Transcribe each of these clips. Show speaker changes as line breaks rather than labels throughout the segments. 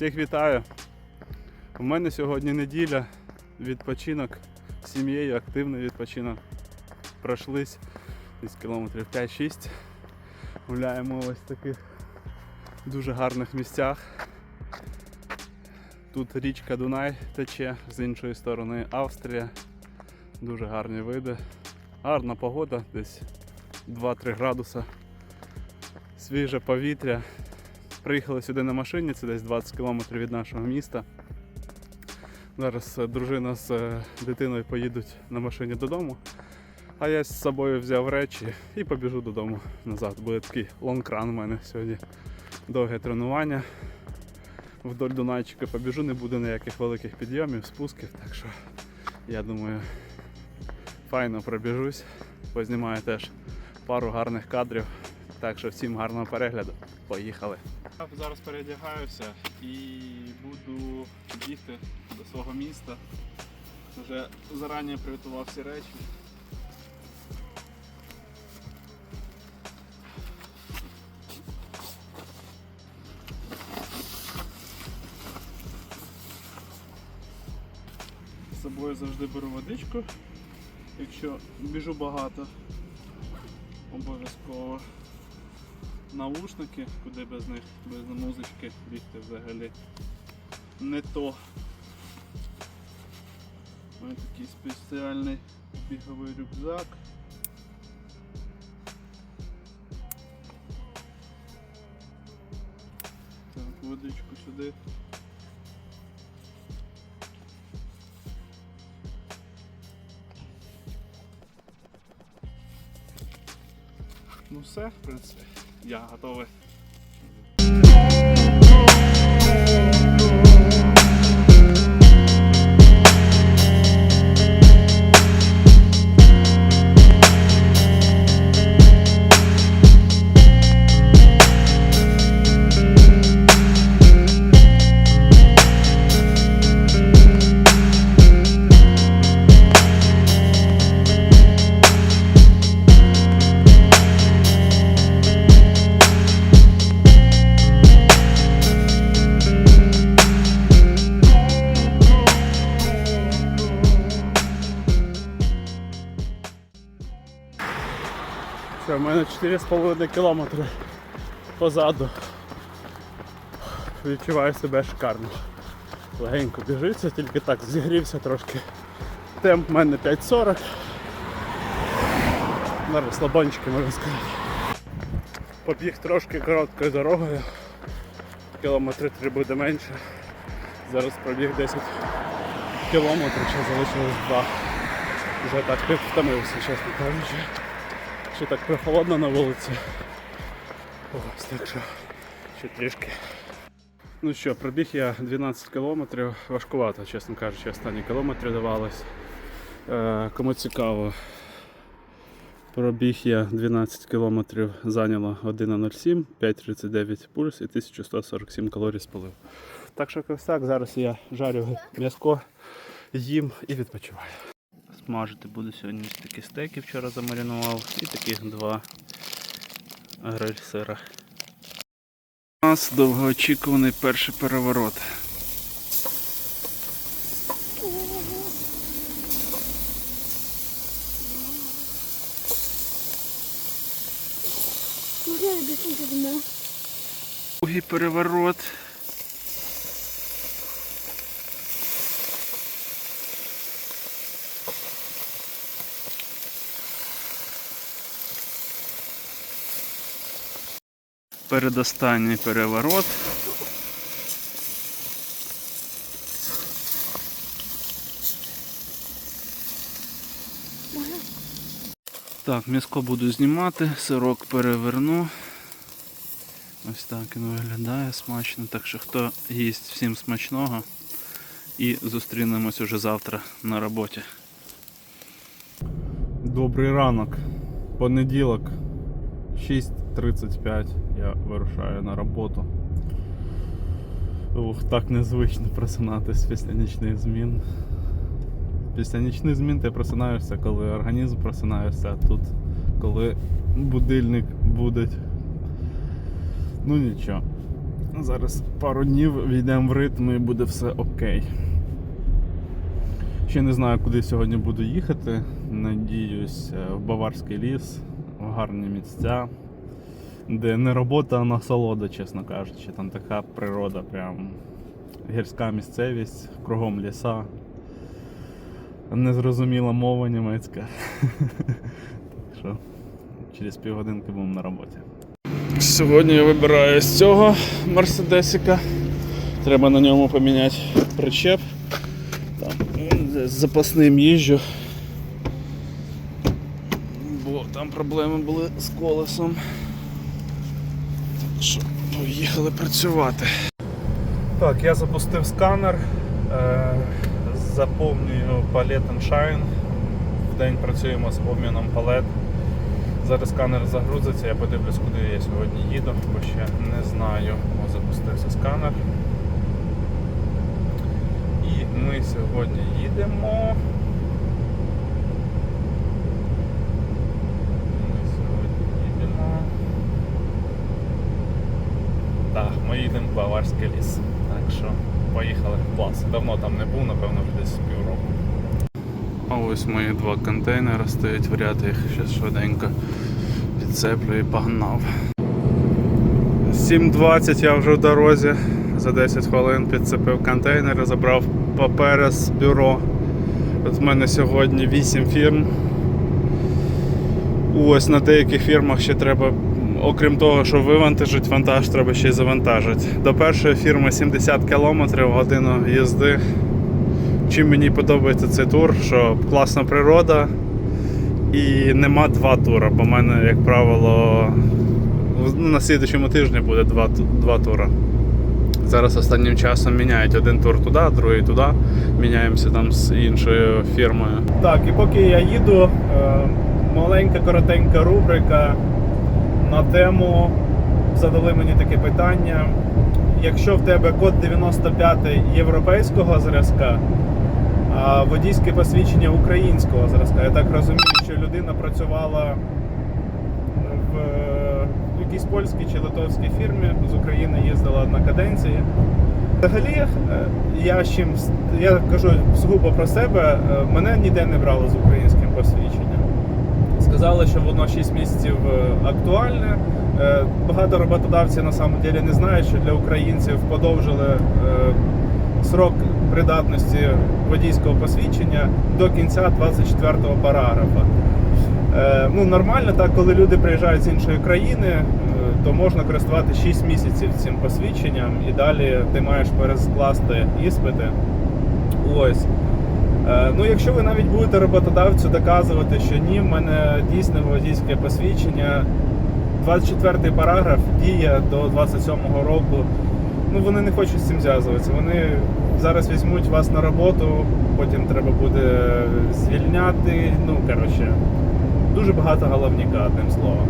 Всіх вітаю. У мене сьогодні неділя, відпочинок з сім'єю, активний відпочинок. Пройшлись десь кілометрів 5-6. Гуляємо ось в таких дуже гарних місцях. Тут річка Дунай тече, з іншої сторони Австрія. Дуже гарні види. Гарна погода, десь 2-3 градуса. Свіже повітря. Приїхали сюди на машині, це десь 20 кілометрів від нашого міста. Зараз е, дружина з е, дитиною поїдуть на машині додому. А я з собою взяв речі і побіжу додому назад. Буде такий лонкран у мене сьогодні. Довге тренування. Вдоль Дунайчика побіжу, не буде ніяких великих підйомів, спусків, так що я думаю, файно пробіжусь. Познімаю теж пару гарних кадрів. Так що всім гарного перегляду. Поїхали. Я зараз передягаюся і буду бігти до свого міста. Вже зарані приготував всі речі. З собою завжди беру водичку. Якщо біжу багато, обов'язково наушники, куди без них, без музички бігти взагалі не то. Ось такий спеціальний біговий рюкзак. Так, водичку сюди. Ну все, в принципі, я готовий. Все, 2,5 кілометри позаду. Відчуваю себе шикарно. Легенько біжиться, тільки так зігрівся трошки. Темп в мене 5.40. На розслабончики можна сказати. Побіг трошки короткою дорогою, кілометри три буде менше. Зараз пробіг 10 кілометрів, ще залишилось 2. Вже так втомився, чесно кажучи що так прохолодно на вулиці. Ось так що ще трішки. Ну що, пробіг я 12 кілометрів, важкувато, чесно кажучи, останні кілометри давалось. Е, кому цікаво, пробіг я 12 кілометрів, зайняло 1.07, 5.39 пульс і 1147 калорій спалив. Так що ось так, зараз я жарю м'язко, їм і відпочиваю. Смажити буду сьогодні ось такі стейки вчора замаринував і таких два гриль сира. У нас довгоочікуваний перший переворот. Другий переворот. Передостанній переворот. Так, м'яско буду знімати, сирок переверну. Ось так він виглядає смачно. Так що хто їсть всім смачного. І зустрінемось уже завтра на роботі. Добрий ранок. Понеділок. 6.35 я вирушаю на роботу. Ух, так незвично просинатись після нічних змін. Після нічних змін ти просинаєшся, коли організм просинаєшся, а тут коли будильник буде. Ну нічого. Зараз пару днів війдемо в ритм і буде все окей. Ще не знаю, куди сьогодні буду їхати. Надіюсь, е, в Баварський ліс, в гарні місця, де не робота, а насолода, чесно кажучи. Там така природа, прям гірська місцевість, кругом ліса. Незрозуміла мова німецька. Так що через півгодинки будемо на роботі. Сьогодні я вибираю з цього мерседесика. Треба на ньому поміняти причеп. Там з запасним їжджу. Бо там проблеми були з колесом. Так що поїхали працювати. Так, я запустив сканер, е, заповнюю палет Shine. В день працюємо з обміном палет. Зараз сканер загрузиться, я подивлюсь, куди я сьогодні їду, бо ще не знаю. О, запустився сканер. І ми сьогодні їдемо. Ми сьогодні їдемо. Так, ми їдемо в Баварський ліс. Так що поїхали. Клас. Давно там не був, напевно, десь півроку. А ось мої два контейнери стоять в ряд, їх зараз швиденько підцеплю і погнав. 7.20 я вже в дорозі. За 10 хвилин підцепив контейнери, забрав папери з бюро. От в мене сьогодні 8 фірм. Ось на деяких фірмах ще треба, окрім того, що вивантажить вантаж, треба ще й завантажити. До першої фірми 70 км годину їзди. Чим мені подобається цей тур, що класна природа і нема два тури, бо в мене, як правило, на слідчому тижні буде два, два тури. Зараз останнім часом міняють один тур туди, другий туди. Міняємося там з іншою фірмою. Так, і поки я їду, е, маленька коротенька рубрика на тему. Задали мені таке питання. Якщо в тебе код 95 європейського зразка, а водійське посвідчення українського зразка, я так розумію, що людина працювала в якійсь польській чи литовській фірмі з України їздила на каденції. Взагалі, е, я чим я кажу сугубо про себе, е, мене ніде не брали з українським посвідченням. Сказали, що воно 6 місяців е, актуальне. Е, Багато роботодавців на самом деле не знають, що для українців подовжили е, срок придатності водійського посвідчення до кінця 24-го параграфа. Ну, нормально, так, коли люди приїжджають з іншої країни, то можна користувати 6 місяців цим посвідченням і далі ти маєш перескласти іспити. Ось. Е, Ну, якщо ви навіть будете роботодавцю доказувати, що ні, в мене дійсне водійське посвідчення, 24 параграф діє до 27-го року. Ну, вони не хочуть з цим зв'язуватися. Вони зараз візьмуть вас на роботу, потім треба буде звільняти. Ну, коротше, дуже багато головніка, одним словом.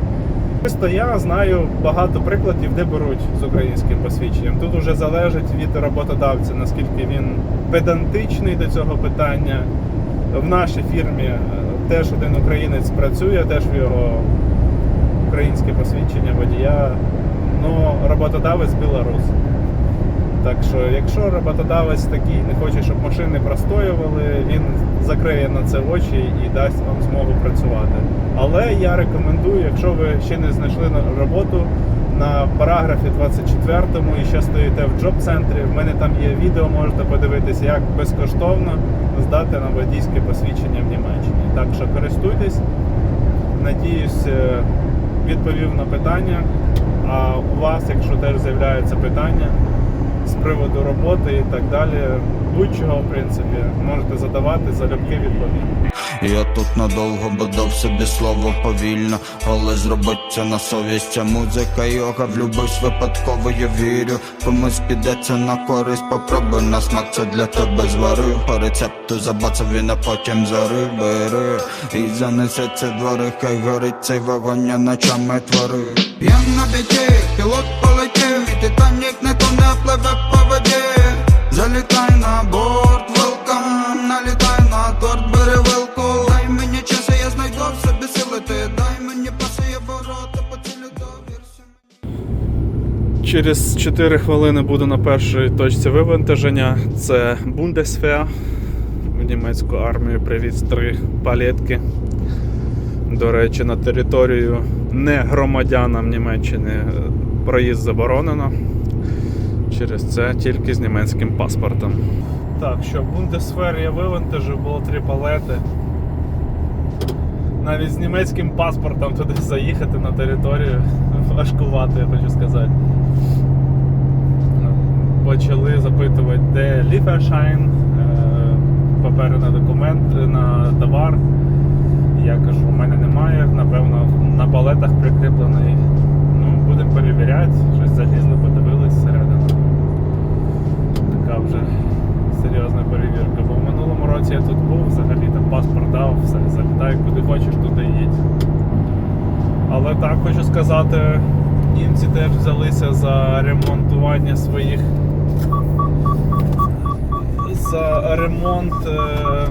Просто я знаю багато прикладів, де беруть з українським посвідченням. Тут вже залежить від роботодавця, наскільки він педантичний до цього питання. В нашій фірмі е, теж один українець працює, теж в його українське посвідчення водія, але роботодавець білорус. Так що, якщо роботодавець такий не хоче, щоб машини простоювали, він закриє на це очі і дасть вам змогу працювати. Але я рекомендую, якщо ви ще не знайшли роботу на параграфі 24 і ще стоїте в джоб-центрі, в мене там є відео, можете подивитися, як безкоштовно здати на водійське посвідчення в Німеччині. Так що користуйтесь. Надіюсь, е, відповів на питання. А у вас, якщо теж з'являються питання з приводу роботи і так далі, будь-чого, в принципі, можете задавати, залюбки відповім.
Я тут надовго бо дав собі слово повільно, але зробить це на совість. Ця музика йога влюбивсь випадково, я вірю. Комусь підеться на користь, попробуй на смак, це для тебе зварив. По рецепту забацав він, а потім зарив, бери. І занесеться двори, хай горить цей вогонь, я ночами творив. Я на біті, пілот полетів, і титанік не то не пливе по воді. Залітай на борт,
Через 4 хвилини буду на першій точці вивантаження. Це Бундесвер. В німецьку армію привіз три палетки. До речі, на територію не громадянам Німеччини е, проїзд заборонено. Через це тільки з німецьким паспортом. Так, що Бундесфер я вивантажив, було три палети. Навіть з німецьким паспортом туди заїхати на територію важкувати, я хочу сказати. Почали запитувати, де ліфершайн, папери на документ, на товар. Я кажу, у мене немає, напевно, на палетах прикріплений. Ну, будемо перевіряти, щось залізли, подивились всередину. Така вже серйозна перевірка. Бо в минулому році я тут був, взагалі там паспорт дав, все, залітай куди хочеш, туди їдь. Але так хочу сказати, німці теж взялися за ремонтування своїх. За ремонт е,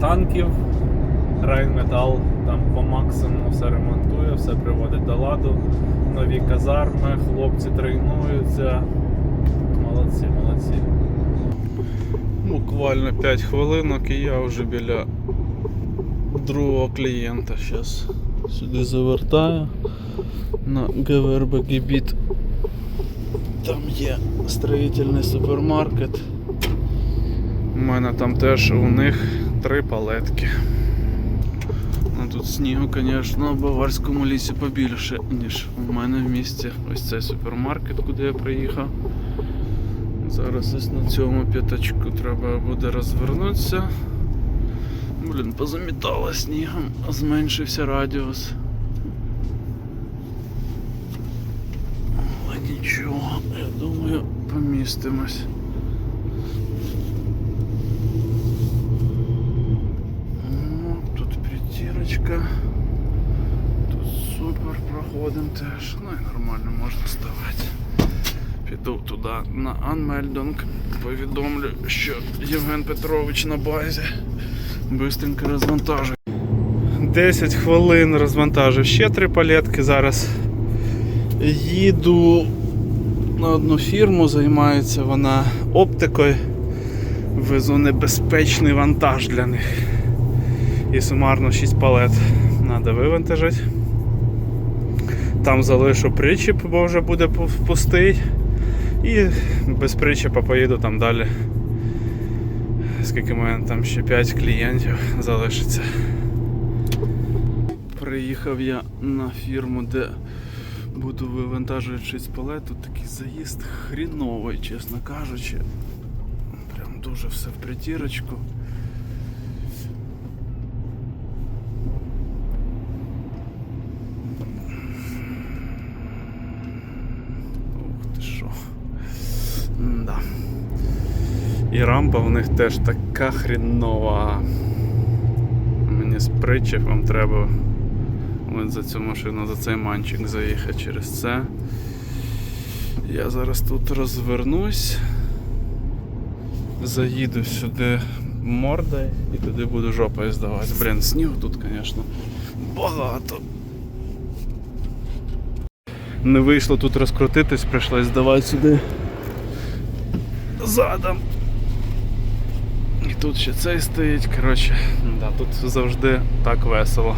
танків. Райнметал там по максимуму все ремонтує, все приводить до ладу. Нові казарми, хлопці тренуються. Молодці, молодці. Буквально 5 хвилинок і я вже біля другого клієнта. Зараз сюди завертаю на ГВРБ Гібіт. Там є строїтельний супермаркет. У мене там теж у них три палетки. Ну тут снігу, звісно, в баварському лісі побільше, ніж у мене в місті. Ось цей супермаркет, куди я приїхав. Зараз ось на цьому п'ятачку треба буде розвернутися. Блін, позамітало снігом, зменшився радіус. Але нічого, я думаю, помістимось. О, тут притірочка. Тут супер теж. Ну і нормально можна ставати. Піду туди на Анмельдонг. Повідомлю, що Євген Петрович на базі. Бистренько розвантажує. 10 хвилин розвантажив ще три палетки. Зараз їду на одну фірму, займається вона оптикою. Везу небезпечний вантаж для них. І сумарно 6 палет треба вивантажити. Там залишу причіп, бо вже буде пустий. І без причепа поїду там далі. Скільки в мене там ще 5 клієнтів залишиться. Приїхав я на фірму, де буду вивантажувати 6 палет. Тут такий заїзд хріновий, чесно кажучи. Прям дуже все в притірочку. Ух ти що. Да. І рампа в них теж така хрінова. Мені з причепом треба от за цю машину, за цей манчик заїхати через це. Я зараз тут розвернусь, заїду сюди мордою і туди буду жопою здавати. Блін, снігу тут, звісно, багато. Не вийшло тут розкрутитись, прийшлось здавати сюди задом. І тут ще цей стоїть. Коротше, да, тут завжди так весело.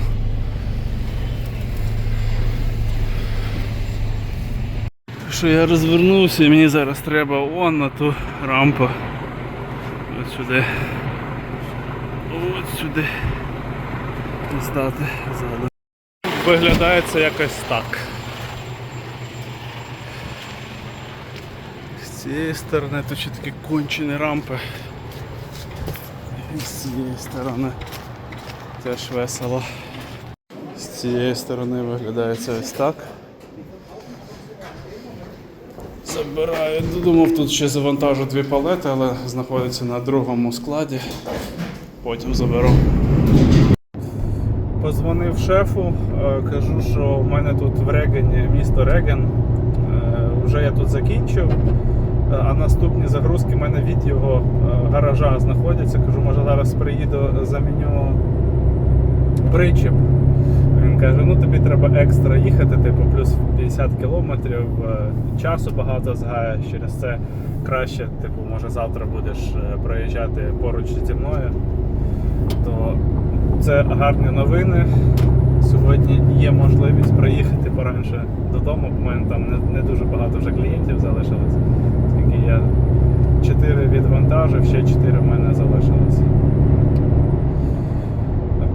Що я розвернувся і мені зараз треба вон на ту рампу. От сюди. От сюди. Здати задом. Виглядає це якось так. З цієї сторони тут ще такі кончені рампи. І з цієї сторони теж весело. З цієї сторони виглядає ось так. Забираю, думав, тут ще завантажу дві палети, але знаходиться на другому складі. Потім заберу. Позвонив шефу, е, кажу, що в мене тут в Регені, місто Реген. Е, Вже я тут закінчив. Е, А наступні загрузки в мене від його е, гаража знаходяться. Кажу, може зараз приїду, заміню причіп. Він Каже, ну тобі треба екстра їхати, типу плюс 50 кілометрів, е, часу багато згає, через це краще, типу, може завтра будеш е, проїжджати поруч зі мною. То це гарні новини. Сьогодні є можливість проїхати поранше додому, бо в мене там не, не дуже багато вже клієнтів залишилось. Оскільки я 4 відвантажив, ще 4 в мене залишилось.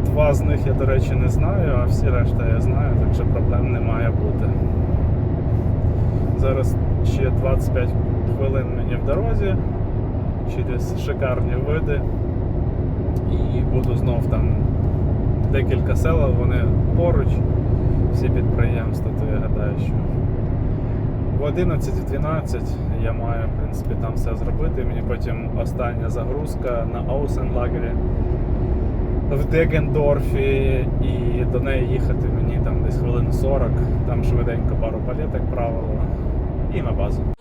Два з них я, до речі, не знаю, а всі решта я знаю, так що проблем не має бути. Зараз ще 25 хвилин мені в дорозі через шикарні види. І буду знов там декілька сел, вони поруч, всі підприємства, то я гадаю, що в 11-12 я маю, в принципі, там все зробити. Мені потім остання загрузка на Аусенлагері в Дегендорфі і до неї їхати мені там десь хвилин 40, там швиденько пару палеток правило і на базу.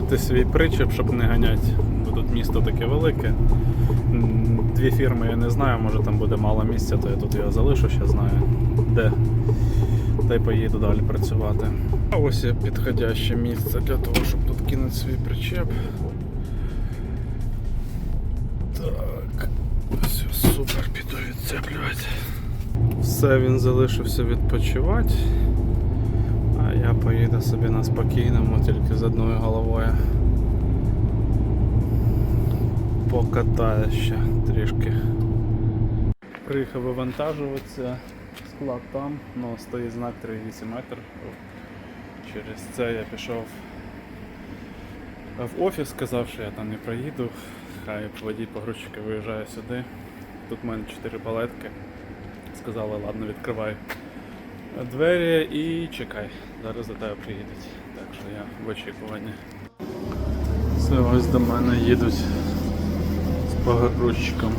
Хочу свій причеп, щоб не ганяти, бо тут місто таке велике. Дві фірми я не знаю, може там буде мало місця, то я тут його залишу, ще знаю де. Та й поїду далі працювати. А ось є підходяще місце для того, щоб тут кинути свій причеп. Так, все супер, піду відцеплювати. Все, він залишився відпочивати. Я поїду собі на спокійному, тільки з одною головою. Покатаю ще трішки. Приїхав вивантажуватися, склад там, ну стоїть знак 3,8 метр. Через це я пішов в офіс, сказав, що я там не проїду. Хай водій погрузчика виїжджає сюди. Тут в мене 4 палетки. Сказали, ладно, відкривай двері і чекай. Зараз до тебе приїдуть. Так що я в очікуванні. Це ось до мене їдуть з погрузчиком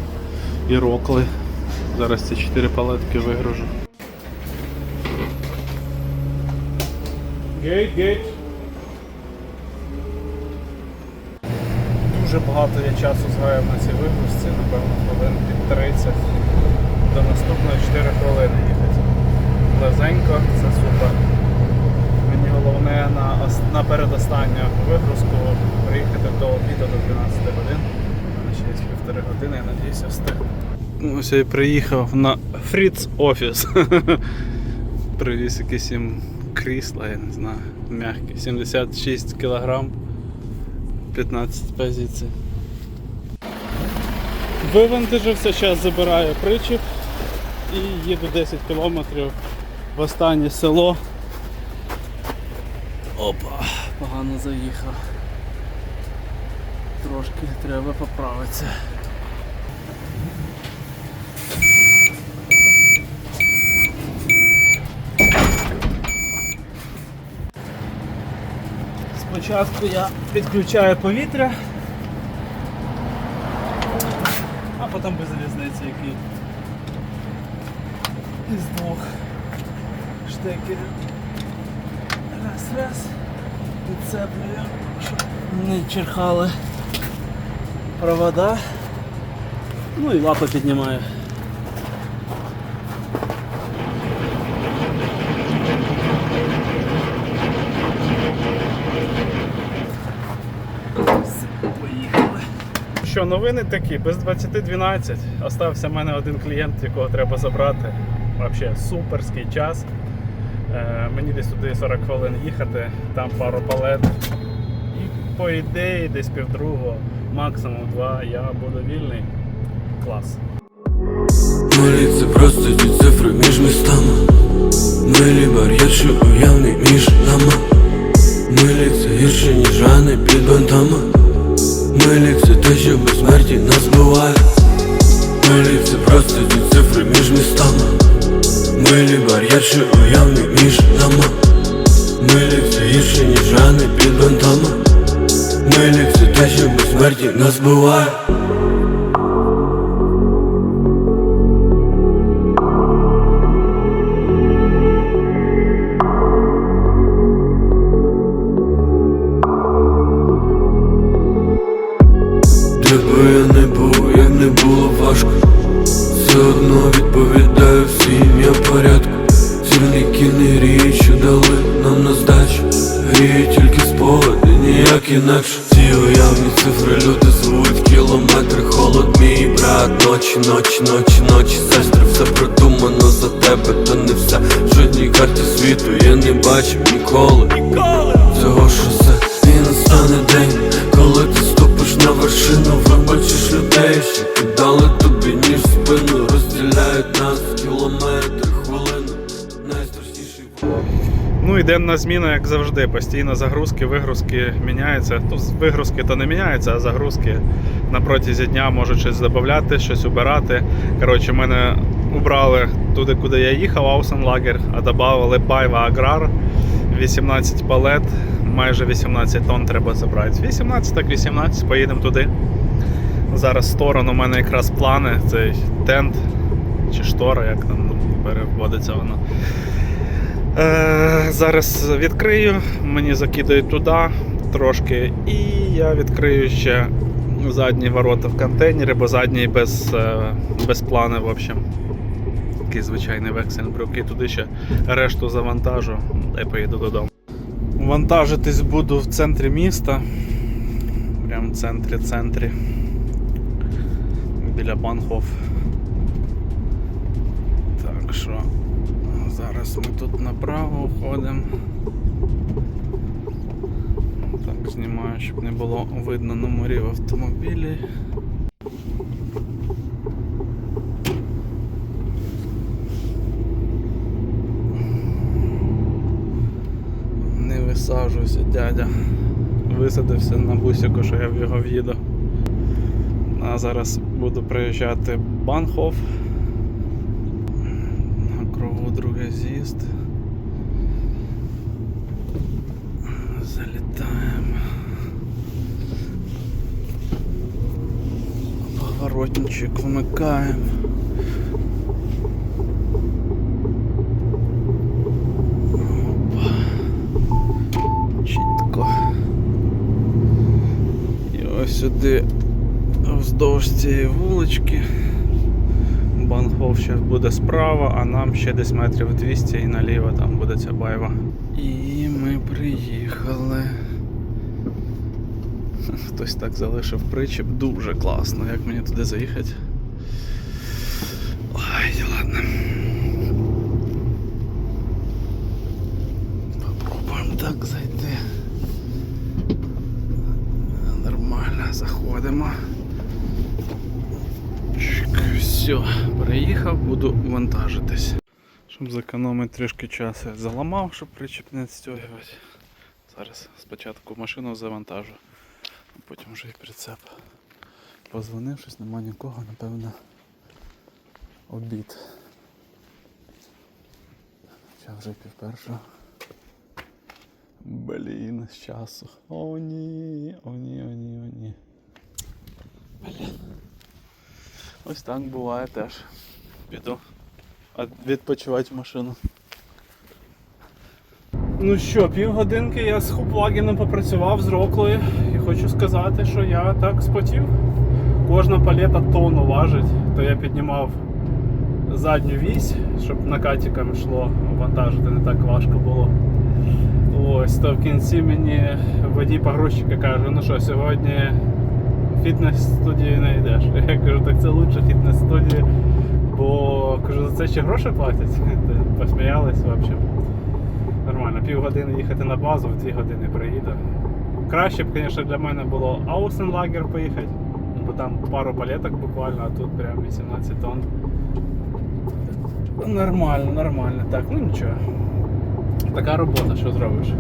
і рокли. Зараз ці 4 палетки вигружу. Гейт, гейт. Дуже багато я часу згаяв на цій вигрузці, напевно, хвилин під 30. До наступної 4 хвилини їхати. Лезенько, це супер. Мені головне на, на передостанню вигрузку приїхати до обіду до 12 годин. У мене ще є півтори години, я надіюся встигну. Ось я приїхав на Фріц офіс. Привіз якісь їм крісла, я не знаю, м'які. 76 кілограм, 15 позицій. Вивантажився, зараз забираю причіп і їду 10 кілометрів в останнє село. Опа, погано заїхав. Трошки треба поправитися. Спочатку я підключаю повітря, а потім без різниці який із двох штекерів. Раз, раз. Підцеплюю, щоб не черхали провода. Ну і лапи піднімаю. Що, новини такі, без 20.12. Остався в мене один клієнт, якого треба забрати. Взагалі суперський час. Е, мені десь туди 40 хвилин їхати, там пару палет. І по ідеї десь півдругого, максимум два, я буду вільний. Клас.
Милі це просто ті цифри між містами Милі бар'єр, що уявний між нами Милі це гірше, ніж рани під бентами Милі це те, що безсмерті нас буває Милі це просто ті цифри між містами Милі бар'єр, що уявний між нами. Милі все гірше, ніж рани під бентами Милі все те, що безсмерті нас буває ночі, ночі, ночі, ночі. Сестри, все продумано за тебе, то не все. В жодній карті світу я не бачив ніколи. Цього шосе і настане день, коли ти ступиш на вершину, вибачиш людей, що піддали тобі
денна зміна, як завжди, постійно загрузки, вигрузки міняються. Ну, вигрузки то не міняються, а загрузки на протязі дня можуть щось додати, щось убирати. Коротше, мене убрали туди, куди я їхав, Аусенлагер, а додали Байва Аграр, 18 палет, майже 18 тонн треба забрати. 18 так 18, поїдемо туди. Зараз в сторону у мене якраз плани, цей тент чи штора, як там переводиться воно. Е, зараз відкрию, мені закидають туди трошки, і я відкрию ще задні ворота в контейнері, бо задній без, е, без плани, в общем. Такий звичайний вексель брюки, туди ще решту завантажу, та й поїду додому. Вантажитись буду в центрі міста. Прям в центрі центрі. Біля Банхоф. Так що зараз ми тут направо ходимо. Так, знімаю, щоб не було видно номерів автомобілів. Не висаджуйся, дядя. Висадився на бусику, що я в його в'їду. А зараз буду приїжджати в Банхоф. другий з'їзд. Залітаємо. Поворотничок вмикаємо. Опа. Чітко. І ось сюди вздовж цієї вулички. Банхов ще буде справа, а нам ще десь метрів 200 і наліво там буде ця байва. І ми приїхали. Хтось так залишив причіп. Дуже класно, як мені туди заїхати. Ой, ладно. Попробуємо так зайти. Нормально, заходимо. Все, приїхав, буду вантажитись. Щоб зекономити трішки часу, заламав, щоб причіп не відстягувати. Зараз спочатку машину завантажу, а потім вже і прицеп. Позвонив, щось нема нікого, напевно. Обід. Хоча вже пів першого. Блін, з часу. О ні, о ні, о ні, о ні. Блін. Ось так буває теж. Піду відпочивати в машину. Ну що, півгодинки я з хуплагіном попрацював з роклою і хочу сказати, що я так спотів. Кожна палета тонну важить, то я піднімав задню вісь, щоб накатиком йшло, вантажити не так важко було. Ось, то в кінці мені водій погрузчика каже, ну що, сьогодні фітнес-студії не йдеш. Я кажу, так це лучше фітнес-студії, бо кажу, за це ще гроші платять. Посміялись, в общем. Нормально, півгодини їхати на базу, в дві години приїду. Краще б, звісно, для мене було Аусенлагер поїхати, бо там пару палеток буквально, а тут прям 18 тонн. Нормально, нормально. Так, ну нічого. Така робота, що зробиш.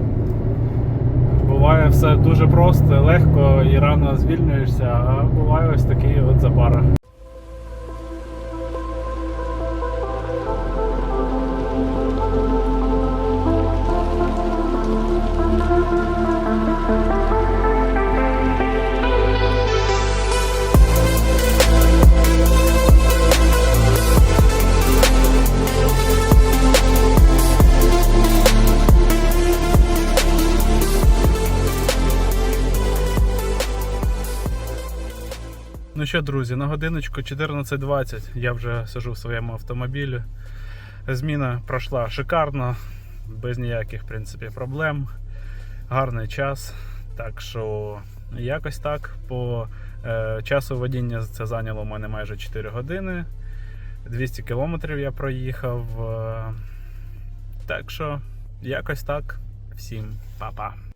Буває все дуже просто, легко і рано звільнюєшся, а буває ось такий от запара. Що, друзі, на годиночку 14.20 я вже сижу в своєму автомобілі. Зміна пройшла шикарно, без ніяких в принципі, проблем. Гарний час. Так що якось так. По е, часу водіння це зайняло у мене майже 4 години. 200 кілометрів я проїхав. Е, так що, якось так. Всім па-па.